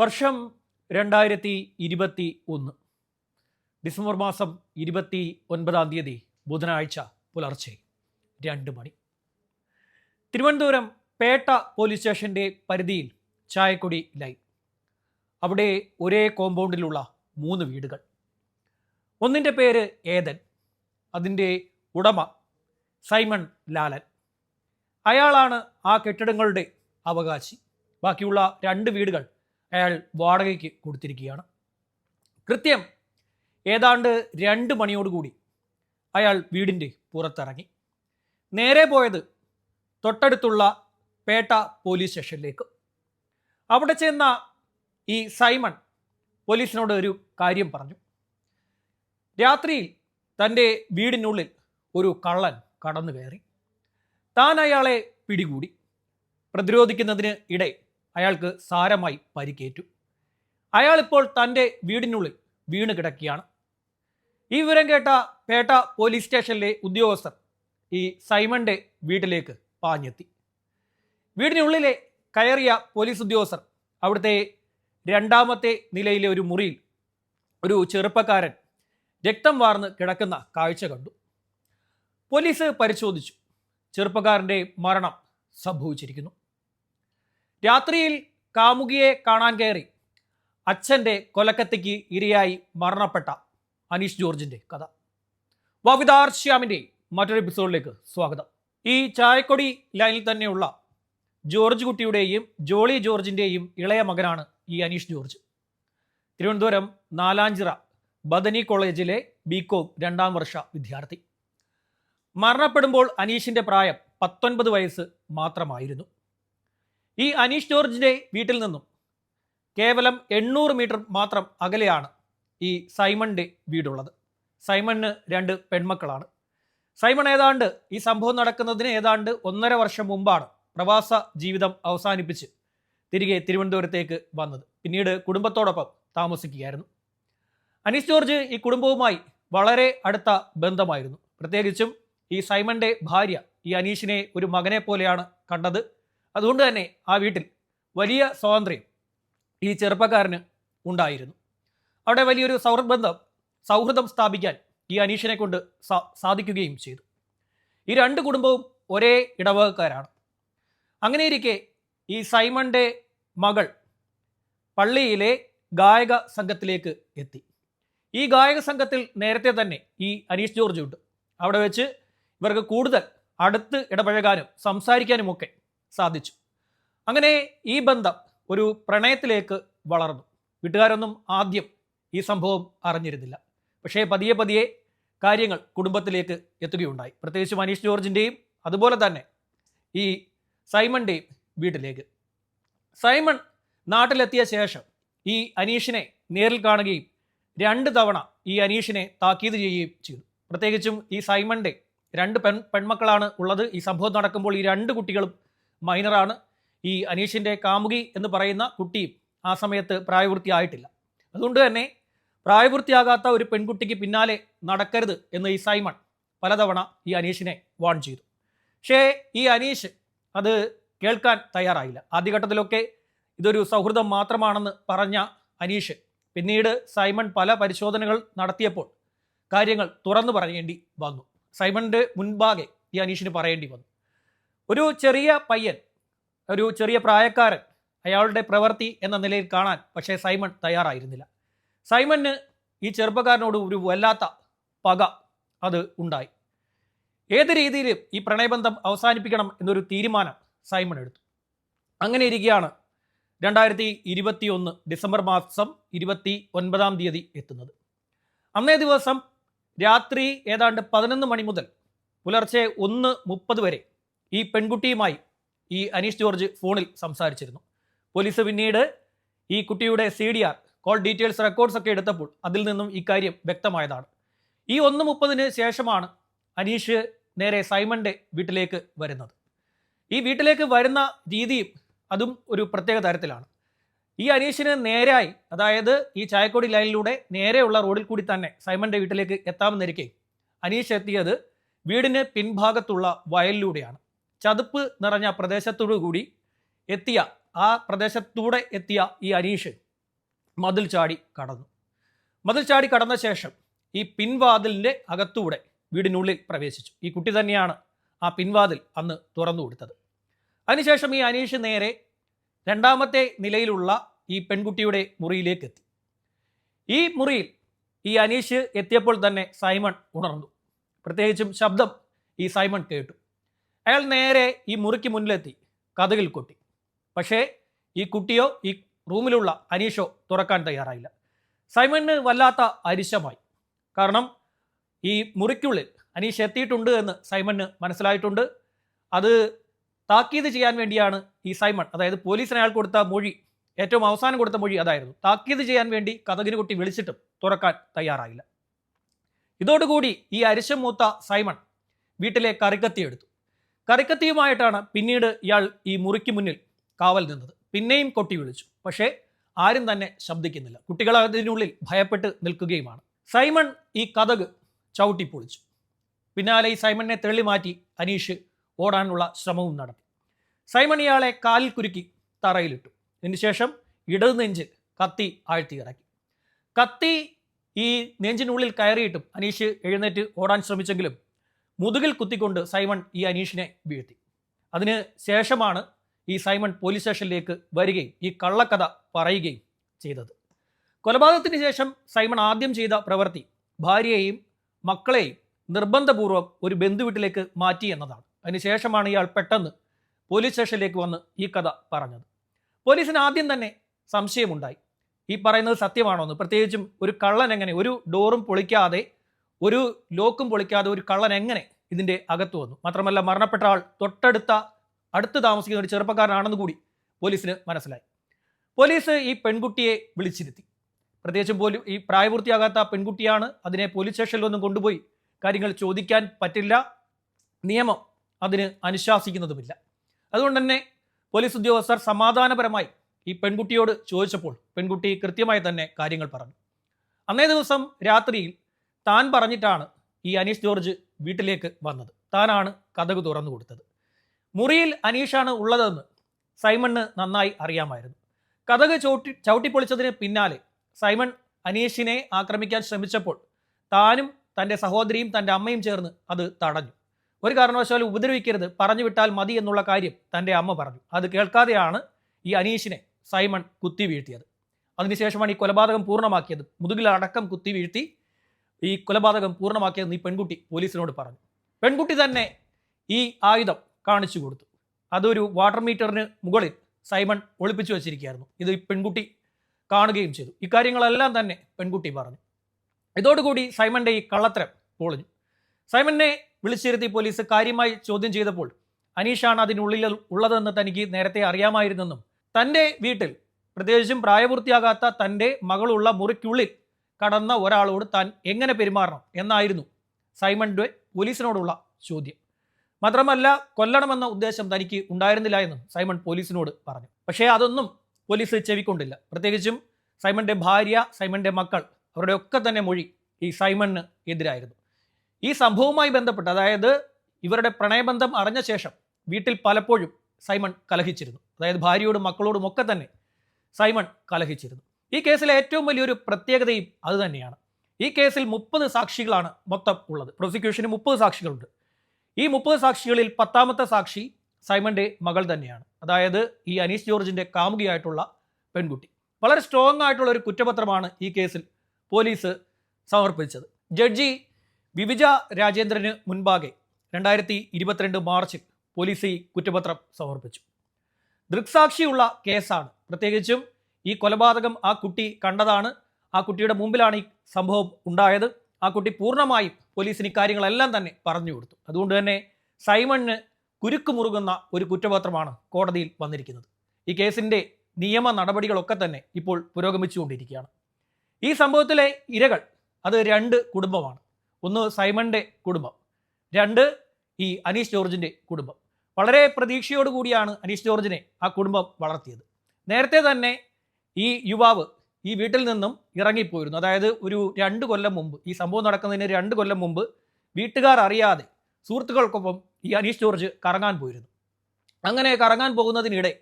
വർഷം രണ്ടായിരത്തി ഇരുപത്തി ഒന്ന് ഡിസംബർ മാസം ഇരുപത്തി ഒൻപതാം തീയതി ബുധനാഴ്ച പുലർച്ചെ രണ്ട് മണി. തിരുവനന്തപുരം പേട്ട പോലീസ് സ്റ്റേഷന്റെ പരിധിയിൽ ചായക്കൊടി ലൈൻ. അവിടെ ഒരേ കോമ്പൗണ്ടിലുള്ള മൂന്ന് വീടുകൾ. ഒന്നിന്റെ പേര് ഏതൻ അതിന്റെ ഉടമ സൈമൺ ലാലൻ. അയാളാണ് ആ കെട്ടിടങ്ങളുടെ അവകാശി. ബാക്കിയുള്ള രണ്ട് വീടുകൾ അയാൾ വാടകയ്ക്ക് കൊടുത്തിരിക്കുകയാണ്. കൃത്യം ഏതാണ്ട് രണ്ട് മണിയോടുകൂടി അയാൾ വീടിന്റെ പുറത്തിറങ്ങി. നേരെ പോയത് തൊട്ടടുത്തുള്ള പേട്ട പോലീസ് സ്റ്റേഷനിലേക്ക്. അവിടെ ചെന്ന ഈ സൈമൺ പോലീസിനോട് ഒരു കാര്യം പറഞ്ഞു. രാത്രിയിൽ തന്റെ വീടിനുള്ളിൽ ഒരു കള്ളൻ കടന്നു കയറി താൻ അയാളെ പിടികൂടി. പ്രതിരോധിക്കുന്നതിന് ഇടെ അയാൾക്ക് സാരമായി പരിക്കേറ്റു. അയാളിപ്പോൾ തന്റെ വീടിനുള്ളിൽ വീണ് കിടക്കുകയാണ്. ഈ വിവരം കേട്ട പേട്ട പോലീസ് സ്റ്റേഷനിലെ ഉദ്യോഗസ്ഥർ ഈ സൈമന്റെ വീട്ടിലേക്ക് പാഞ്ഞെത്തി. വീടിനുള്ളിലെ കയറിയ പോലീസ് ഉദ്യോഗസ്ഥർ അവിടുത്തെ രണ്ടാമത്തെ നിലയിലെ ഒരു മുറിയിൽ ഒരു ചെറുപ്പക്കാരൻ രക്തം വാർന്ന് കിടക്കുന്ന കാഴ്ച കണ്ടു. പോലീസ് പരിശോധിച്ചു. ചെറുപ്പക്കാരന്റെ മരണം സംഭവിച്ചിരിക്കുന്നു. രാത്രിയിൽ കാമുകിയെ കാണാൻ കയറി. അച്ഛന്റെ കൊലക്കത്തിക്ക് ഇരയായി മരണപ്പെട്ട അനീഷ് ജോർജിന്റെ കഥ. വവിതാർ ശ്യാമിന്റെ മറ്റൊരു എപ്പിസോഡിലേക്ക് സ്വാഗതം. ഈ ചായക്കൊടി ലൈനിൽ തന്നെയുള്ള ജോർജ് കുട്ടിയുടെയും ജോളി ജോർജിന്റെയും ഇളയ മകനാണ് ഈ അനീഷ് ജോർജ്. തിരുവനന്തപുരം നാലാഞ്ചിറ ബദനി കോളേജിലെ ബികോം രണ്ടാം വർഷ വിദ്യാർത്ഥി. മരണപ്പെടുമ്പോൾ അനീഷിന്റെ പ്രായം പത്തൊൻപത് വയസ്സ് മാത്രമായിരുന്നു. ഈ അനീഷ് ജോർജിന്റെ വീട്ടിൽ നിന്നും കേവലം എണ്ണൂറ് മീറ്റർ മാത്രം അകലെയാണ് ഈ സൈമണിന്റെ വീടുള്ളത്. സൈമണിന് രണ്ട് പെൺമക്കളാണ്. സൈമൺ ഏതാണ്ട് ഈ സംഭവം നടക്കുന്നതിന് ഏതാണ്ട് ഒന്നര വർഷം മുമ്പാണ് പ്രവാസ ജീവിതം അവസാനിപ്പിച്ച് തിരികെ തിരുവനന്തപുരത്തേക്ക് വന്നത്. പിന്നീട് കുടുംബത്തോടൊപ്പം താമസിക്കുകയായിരുന്നു. അനീസ് ജോർജ് ഈ കുടുംബവുമായി വളരെ അടുത്ത ബന്ധമായിരുന്നു. പ്രത്യേകിച്ചും ഈ സൈമന്റെ ഭാര്യ ഈ അനീഷിനെ ഒരു മകനെ പോലെയാണ് കണ്ടത്. അതുകൊണ്ട് തന്നെ ആ വീട്ടിൽ വലിയ സ്വാതന്ത്ര്യം ഈ ചെറുപ്പക്കാരന് ഉണ്ടായിരുന്നു. അവിടെ വലിയൊരു സൗഹൃദബന്ധം സൗഹൃദം സ്ഥാപിക്കാൻ ഈ അനീഷിനെ കൊണ്ട് സാധിക്കുകയും ചെയ്തു. ഈ രണ്ട് കുടുംബവും ഒരേ ഇടവകക്കാരാണ്. അങ്ങനെയിരിക്കെ ഈ സൈമണിന്റെ മകൾ പള്ളിയിലെ ഗായക സംഘത്തിലേക്ക് എത്തി. ഈ ഗായക സംഘത്തിൽ നേരത്തെ തന്നെ ഈ അനീഷ് ജോർജ് ഉണ്ട്. അവിടെ വെച്ച് ഇവർക്ക് കൂടുതൽ അടുത്ത് ഇടപഴകാനും സംസാരിക്കാനുമൊക്കെ സാധിച്ചു. അങ്ങനെ ഈ ബന്ധം ഒരു പ്രണയത്തിലേക്ക് വളർന്നു. വീട്ടുകാരൊന്നും ആദ്യം ഈ സംഭവം അറിഞ്ഞിരുന്നില്ല. പക്ഷേ പതിയെ പതിയെ കാര്യങ്ങൾ കുടുംബത്തിലേക്ക് എത്തുകയുണ്ടായി. പ്രത്യേകിച്ച് മനീഷ് ജോർജിന്റെയും അതുപോലെ തന്നെ ഈ സൈമണിന്റെയും വീട്ടിലേക്ക്. സൈമൺ നാട്ടിലെത്തിയ ശേഷം ഈ അനീഷിനെ നേരിൽ കാണുകയും രണ്ട് തവണ ഈ അനീഷിനെ താക്കീത് ചെയ്യുകയും ചെയ്തു. പ്രത്യേകിച്ചും ഈ സൈമണിന്റെ രണ്ട് പെൺ പെൺമക്കളാണ് ഉള്ളത്. ഈ സംഭവം നടക്കുമ്പോൾ ഈ രണ്ട് കുട്ടികളും മൈനറാണ്. ഈ അനീഷിന്റെ കാമുകി എന്ന് പറയുന്ന കുട്ടിയും ആ സമയത്ത് പ്രായപൂർത്തിയായിട്ടില്ല. അതുകൊണ്ട് തന്നെ പ്രായപൂർത്തിയാകാത്ത ഒരു പെൺകുട്ടിക്ക് പിന്നാലെ നടക്കരുത് എന്ന് ഈ സൈമൺ പലതവണ ഈ അനീഷിനെ വാൺ ചെയ്തു. പക്ഷേ ഈ അനീഷ് അത് കേൾക്കാൻ തയ്യാറായില്ല. ആദ്യഘട്ടത്തിലൊക്കെ ഇതൊരു സൗഹൃദം മാത്രമാണെന്ന് പറഞ്ഞ അനീഷ് പിന്നീട് സൈമൺ പല പരിശോധനകൾ നടത്തിയപ്പോൾ കാര്യങ്ങൾ തുറന്നു പറയേണ്ടി വന്നു. സൈമണിന്റെ മുൻപാകെ ഈ അനീഷിന് പറയേണ്ടി വന്നു. ഒരു ചെറിയ പയ്യൻ ഒരു ചെറിയ പ്രായക്കാരൻ അയാളുടെ പ്രവൃത്തി എന്ന നിലയിൽ കാണാൻ പക്ഷേ സൈമൺ തയ്യാറായിരുന്നില്ല. സൈമണ് ഈ ചെറുപ്പക്കാരനോട് ഒരു വല്ലാത്ത പക അത് ഉണ്ടായി. ഏത് രീതിയിലും ഈ പ്രണയബന്ധം അവസാനിപ്പിക്കണം എന്നൊരു തീരുമാനം സൈമൺ എടുത്തു. അങ്ങനെ ഇരിക്കുകയാണ് രണ്ടായിരത്തി ഇരുപത്തി ഒന്ന് ഡിസംബർ മാസം ഇരുപത്തി ഒൻപതാം തീയതി എത്തുന്നത്. അന്നേ ദിവസം രാത്രി ഏതാണ്ട് പതിനൊന്ന് മണി മുതൽ പുലർച്ചെ ഒന്ന് മുപ്പത് വരെ ഈ പെൺകുട്ടിയുമായി ഈ അനീഷ് ജോർജ് ഫോണിൽ സംസാരിച്ചിരുന്നു. പോലീസ് പിന്നീട് ഈ കുട്ടിയുടെ C D R call details records ഒക്കെ എടുത്തപ്പോൾ അതിൽ നിന്നും ഇക്കാര്യം വ്യക്തമായതാണ്. ഈ ഒന്ന് മുപ്പതിന് ശേഷമാണ് അനീഷ് നേരെ സൈമന്റെ വീട്ടിലേക്ക് വരുന്നത്. ഈ വീട്ടിലേക്ക് വരുന്ന രീതിയും അതും ഒരു പ്രത്യേക തരത്തിലാണ്. ഈ അനീഷിന് നേരായി അതായത് ഈ ചായക്കോടി ലൈനിലൂടെ നേരെയുള്ള റോഡിൽ കൂടി തന്നെ സൈമന്റെ വീട്ടിലേക്ക് എത്താമെന്നിരിക്കെ അനീഷ് എത്തിയത് വീടിന് പിൻഭാഗത്തുള്ള വയലിലൂടെയാണ്. ചതുപ്പ് നിറഞ്ഞ പ്രദേശത്തോടു കൂടി എത്തിയ ആ പ്രദേശത്തൂടെ എത്തിയ ഈ അനീഷ് മതിൽ ചാടി കടന്നു. മതിൽ ചാടി കടന്ന ശേഷം ഈ പിൻവാതിലിന്റെ അകത്തൂടെ വീടിനുള്ളിൽ പ്രവേശിച്ചു. ഈ കുട്ടി തന്നെയാണ് ആ പിൻവാതിൽ അന്ന് തുറന്നു കൊടുത്തത്. അതിനുശേഷം ഈ അനീഷ് നേരെ രണ്ടാമത്തെ നിലയിലുള്ള ഈ പെൺകുട്ടിയുടെ മുറിയിലേക്ക് എത്തി ഈ മുറിയിൽ ഈ അനീഷ് എത്തിയപ്പോൾ തന്നെ സൈമൺ ഉണർന്നു. പ്രത്യേകിച്ചും ശബ്ദം ഈ സൈമൺ കേട്ടു. അയാൾ നേരെ ഈ മുറിക്ക് മുന്നിലെത്തി കഥകിൽ കൊട്ടി. പക്ഷേ ഈ കുട്ടിയോ ഈ റൂമിലുള്ള അനീഷോ തുറക്കാൻ തയ്യാറായില്ല. സൈമണിന് വല്ലാത്ത അരിശമായി. കാരണം ഈ മുറിക്കുള്ളിൽ അനീഷ് എത്തിയിട്ടുണ്ട് എന്ന് സൈമണിന് മനസ്സിലായിട്ടുണ്ട്. അത് താക്കീത് ചെയ്യാൻ വേണ്ടിയാണ് ഈ സൈമൺ അതായത് പോലീസിന് അയാൾ കൊടുത്ത മൊഴി ഏറ്റവും അവസാനം കൊടുത്ത മൊഴി അതായിരുന്നു. താക്കീത് ചെയ്യാൻ വേണ്ടി കഥകിന് കുട്ടി വിളിച്ചിട്ടും തുറക്കാൻ തയ്യാറായില്ല. ഇതോടുകൂടി ഈ അരിശം മൂത്ത സൈമൺ വീട്ടിലെ കറിക്കത്തി എടുത്തു കറിക്കത്തിയുമായിട്ടാണ് പിന്നീട് ഇയാൾ ഈ മുറിക്ക് മുന്നിൽ കാവൽ നിന്നത്. പിന്നെയും കൊട്ടി വിളിച്ചു. പക്ഷേ ആരും തന്നെ ശബ്ദിക്കുന്നില്ല. കുട്ടികൾ അതിനുള്ളിൽ ഭയപ്പെട്ട് നിൽക്കുകയുമാണ്. സൈമൺ ഈ കഥക് ചവിട്ടി പൊളിച്ചു. പിന്നാലെ ഈ സൈമണിനെ തെള്ളി മാറ്റി അനീഷ് ഓടാനുള്ള ശ്രമവും നടത്തി. സൈമൺ ഇയാളെ കാലിൽ കുരുക്കി തറയിലിട്ടു. ഇതിനുശേഷം ഇടത് നെഞ്ചിൽ കത്തി ആഴ്ത്തി ഇറക്കി. കത്തി ഈ നെഞ്ചിനുള്ളിൽ കയറിയിട്ടും അനീഷ് എഴുന്നേറ്റ് ഓടാൻ ശ്രമിച്ചെങ്കിലും മുതുകിൽ കുത്തിക്കൊണ്ട് സൈമൺ ഈ അനീഷിനെ വീഴ്ത്തി. അതിന് ശേഷമാണ് ഈ സൈമൺ പോലീസ് സ്റ്റേഷനിലേക്ക് വരികയും ഈ കള്ളക്കഥ പറയുകയും ചെയ്തത്. കൊലപാതകത്തിന് ശേഷം സൈമൺ ആദ്യം ചെയ്ത പ്രവൃത്തി ഭാര്യയെയും മക്കളെയും നിർബന്ധപൂർവം ഒരു ബന്ധുവീട്ടിലേക്ക് മാറ്റി എന്നതാണ്. അതിനുശേഷമാണ് ഇയാൾ പെട്ടെന്ന് പോലീസ് സ്റ്റേഷനിലേക്ക് വന്ന് ഈ കഥ പറഞ്ഞത്. പോലീസിന് ആദ്യം തന്നെ സംശയമുണ്ടായി. ഈ പറയുന്നത് സത്യമാണോ എന്ന് പ്രത്യേകിച്ചും ഒരു കള്ളൻ എങ്ങനെ ഒരു ഡോറും പൊളിക്കാതെ ഒരു ലോക്കും പൊളിക്കാതെ ഒരു കള്ളൻ എങ്ങനെ ഇതിന്റെ അകത്ത് വന്നു? മാത്രമല്ല മരണപ്പെട്ട ആൾ തൊട്ടടുത്ത അടുത്ത് താമസിക്കുന്ന ഒരു ചെറുപ്പക്കാരനാണെന്ന് കൂടി പോലീസിന് മനസ്സിലായി. പോലീസ് ഈ പെൺകുട്ടിയെ വിളിച്ചിരുത്തി. പ്രത്യേകിച്ചും പോലും ഈ പ്രായപൂർത്തിയാകാത്ത പെൺകുട്ടിയാണ് അതിനെ പോലീസ് സ്റ്റേഷനിലൊന്നും കൊണ്ടുപോയി കാര്യങ്ങൾ ചോദിക്കാൻ പറ്റില്ല. നിയമം അതിന് അനുശാസിക്കുന്നതുമില്ല. അതുകൊണ്ട് തന്നെ പോലീസ് ഉദ്യോഗസ്ഥർ സമാധാനപരമായി ഈ പെൺകുട്ടിയോട് ചോദിച്ചപ്പോൾ പെൺകുട്ടി കൃത്യമായി തന്നെ കാര്യങ്ങൾ പറഞ്ഞു. അന്നേ ദിവസം രാത്രിയിൽ താൻ പറഞ്ഞിട്ടാണ് ഈ അനീഷ് ജോർജ് വീട്ടിലേക്ക് വന്നത്. താനാണ് കഥക് തുറന്നു കൊടുത്തത്. മുറിയിൽ അനീഷാണ് ഉള്ളതെന്ന് സൈമണ് നന്നായി അറിയാമായിരുന്നു. കഥക് ചവിട്ടി ചവിട്ടിപ്പൊളിച്ചതിന് പിന്നാലെ സൈമൺ അനീഷിനെ ആക്രമിക്കാൻ ശ്രമിച്ചപ്പോൾ താനും തന്റെ സഹോദരിയും തന്റെ അമ്മയും ചേർന്ന് അത് തടഞ്ഞു. ഒരു കാരണവശാലും ഉപദ്രവിക്കരുത് പറഞ്ഞു വിട്ടാൽ മതി എന്നുള്ള കാര്യം തന്റെ അമ്മ പറഞ്ഞു. അത് കേൾക്കാതെയാണ് ഈ അനീഷിനെ സൈമൺ കുത്തി വീഴ്ത്തിയത്. അതിനുശേഷമാണ് ഈ കൊലപാതകം പൂർണമാക്കിയത്. മുതുകിലടക്കം കുത്തി വീഴ്ത്തി ഈ കൊലപാതകം പൂർണമാക്കിയതെന്ന് ഈ പെൺകുട്ടി പോലീസിനോട് പറഞ്ഞു. പെൺകുട്ടി തന്നെ ഈ ആയുധം കാണിച്ചു കൊടുത്തു. അതൊരു വാട്ടർ മീറ്ററിന് മുകളിൽ സൈമൺ ഒളിപ്പിച്ചു വച്ചിരിക്കുകയായിരുന്നു. ഇത് ഈ പെൺകുട്ടി കാണുകയും ചെയ്തു. ഇക്കാര്യങ്ങളെല്ലാം തന്നെ പെൺകുട്ടി പറഞ്ഞു. ഇതോടുകൂടി സൈമന്റെ ഈ കള്ളത്തരം പൊളിഞ്ഞു. സൈമനെ വിളിച്ചിരുത്തി പോലീസ് കാര്യമായി ചോദ്യം ചെയ്തപ്പോൾ അനീഷാണ് അതിനുള്ളിൽ ഉള്ളതെന്ന് തനിക്ക് നേരത്തെ അറിയാമായിരുന്നെന്നും തന്റെ വീട്ടിൽ പ്രത്യേകിച്ചും പ്രായപൂർത്തിയാകാത്ത തന്റെ മകളുള്ള മുറിക്കുള്ളിൽ കടന്ന ഒരാളോട് താൻ എങ്ങനെ പെരുമാറണം എന്നായിരുന്നു സൈമൺ സൈമന്റെ പോലീസിനോടുള്ള ചോദ്യം. മാത്രമല്ല കൊല്ലണമെന്ന ഉദ്ദേശം തനിക്ക് ഉണ്ടായിരുന്നില്ല എന്നും സൈമൺ പോലീസിനോട് പറഞ്ഞു. പക്ഷേ അതൊന്നും പോലീസ് ചെവിക്കൊണ്ടില്ല. പ്രത്യേകിച്ചും സൈമന്റെ ഭാര്യ സൈമന്റെ മക്കൾ അവരുടെ ഒക്കെ തന്നെ മൊഴി ഈ സൈമണിന് എതിരായിരുന്നു. ഈ സംഭവവുമായി ബന്ധപ്പെട്ട് അതായത് ഇവരുടെ പ്രണയബന്ധം അറിഞ്ഞ ശേഷം വീട്ടിൽ പലപ്പോഴും സൈമൺ കലഹിച്ചിരുന്നു. അതായത് ഭാര്യയോടും മക്കളോടും ഒക്കെ തന്നെ സൈമൺ കലഹിച്ചിരുന്നു. ഈ കേസിലെ ഏറ്റവും വലിയൊരു പ്രത്യേകതയും അതുതന്നെയാണ് ഈ കേസിൽ മുപ്പത് സാക്ഷികളാണ് മൊത്തം ഉള്ളത്. പ്രോസിക്യൂഷന് മുപ്പത് സാക്ഷികളുണ്ട്. ഈ മുപ്പത് സാക്ഷികളിൽ പത്താമത്തെ സാക്ഷി സൈമന്റെ മകൾ തന്നെയാണ്. അതായത് ഈ അനീഷ് ജോർജിന്റെ കാമുകിയായിട്ടുള്ള പെൺകുട്ടി. വളരെ സ്ട്രോങ് ആയിട്ടുള്ള ഒരു കുറ്റപത്രമാണ് ഈ കേസിൽ പോലീസ് സമർപ്പിച്ചത്. ജഡ്ജി വിവിജ രാജേന്ദ്രന് മുൻപാകെ രണ്ടായിരത്തി ഇരുപത്തിരണ്ട് മാർച്ചിൽ പോലീസ് ഈ കുറ്റപത്രം സമർപ്പിച്ചു. ദൃക്സാക്ഷിയുള്ള കേസാണ്. പ്രത്യേകിച്ചും ഈ കൊലപാതകം ആ കുട്ടി കണ്ടതാണ്. ആ കുട്ടിയുടെ മുമ്പിലാണ് ഈ സംഭവം ഉണ്ടായത്. ആ കുട്ടി പൂർണമായും പോലീസിന് ഇക്കാര്യങ്ങളെല്ലാം തന്നെ പറഞ്ഞു കൊടുത്തു. അതുകൊണ്ട് തന്നെ സൈമണിന് കുരുക്ക് മുറുകുന്ന ഒരു കുറ്റപത്രമാണ് കോടതിയിൽ വന്നിരിക്കുന്നത്. ഈ കേസിന്റെ നിയമ നടപടികളൊക്കെ തന്നെ ഇപ്പോൾ പുരോഗമിച്ചുകൊണ്ടിരിക്കുകയാണ്. ഈ സംഭവത്തിലെ ഇരകൾ അത് രണ്ട് കുടുംബമാണ്. ഒന്ന് സൈമണിന്റെ കുടുംബം രണ്ട് ഈ അനീഷ് ജോർജിന്റെ കുടുംബം. വളരെ പ്രതീക്ഷയോടുകൂടിയാണ് അനീഷ് ജോർജിനെ ആ കുടുംബം വളർത്തിയത്. നേരത്തെ തന്നെ ഈ യുവാവ് ഈ വീട്ടിൽ നിന്നും ഇറങ്ങിപ്പോയിരുന്നു. അതായത് ഒരു രണ്ട് കൊല്ലം മുമ്പ് ഈ സംഭവം നടക്കുന്നതിന് രണ്ട് കൊല്ലം മുമ്പ് വീട്ടുകാർ അറിയാതെ സുഹൃത്തുക്കൾക്കൊപ്പം ഈ അനീഷ് ജോർജ് കറങ്ങാൻ പോയിരുന്നു. അങ്ങനെ കറങ്ങാൻ പോകുന്നതിനിടെ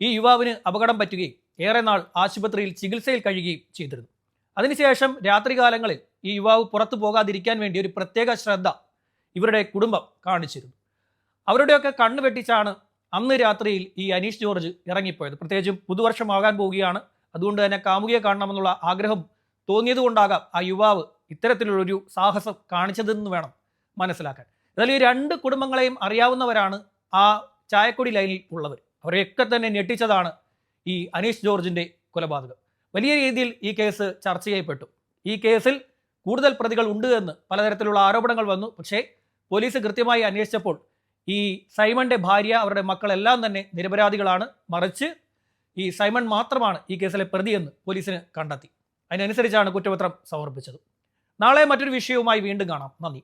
ഈ യുവാവിന് അപകടം പറ്റുകയും ഏറെ നാൾ ആശുപത്രിയിൽ ചികിത്സയിൽ കഴിയുകയും ചെയ്തിരുന്നു. അതിനുശേഷം രാത്രികാലങ്ങളിൽ ഈ യുവാവ് പുറത്തു പോകാതിരിക്കാൻ വേണ്ടി ഒരു പ്രത്യേക ശ്രദ്ധ ഇവരുടെ കുടുംബം കാണിച്ചിരുന്നു. അവരുടെയൊക്കെ കണ്ണ് വെട്ടിച്ചാണ് അന്ന് രാത്രിയിൽ ഈ അനീഷ് ജോർജ് ഇറങ്ങിപ്പോയത്. പ്രത്യേകിച്ചും പുതുവർഷമാകാൻ പോവുകയാണ് അതുകൊണ്ട് തന്നെ കാമുകിയെ കാണണമെന്നുള്ള ആഗ്രഹം തോന്നിയതുകൊണ്ടാകാം ആ യുവാവ് ഇത്തരത്തിലുള്ളൊരു സാഹസം കാണിച്ചതെന്ന് വേണം മനസ്സിലാക്കാൻ. എന്നാലും ഈ രണ്ട് കുടുംബങ്ങളെയും അറിയാവുന്നവരാണ് ആ ചായക്കൊടി ലൈനിൽ ഉള്ളവർ. അവരെയൊക്കെ തന്നെ ഞെട്ടിച്ചതാണ് ഈ അനീഷ് ജോർജിന്റെ കൊലപാതകം. വലിയ രീതിയിൽ ഈ കേസ് ചർച്ച ചെയ്യപ്പെട്ടു. ഈ കേസിൽ കൂടുതൽ പ്രതികൾ ഉണ്ട് എന്ന് പലതരത്തിലുള്ള ആരോപണങ്ങൾ വന്നു. പക്ഷേ പോലീസ് കൃത്യമായി അന്വേഷിച്ചപ്പോൾ ഈ സൈമന്റെ ഭാര്യ അവരുടെ മക്കളെല്ലാം തന്നെ നിരപരാധികളാണ്. മറിച്ച് ഈ സൈമൺ മാത്രമാണ് ഈ കേസിലെ പ്രതിയെന്ന് പോലീസിന് കണ്ടെത്തി. അതിനനുസരിച്ചാണ് കുറ്റപത്രം സമർപ്പിച്ചത്. നാളെ മറ്റൊരു വിഷയവുമായി വീണ്ടും കാണാം. നന്ദി.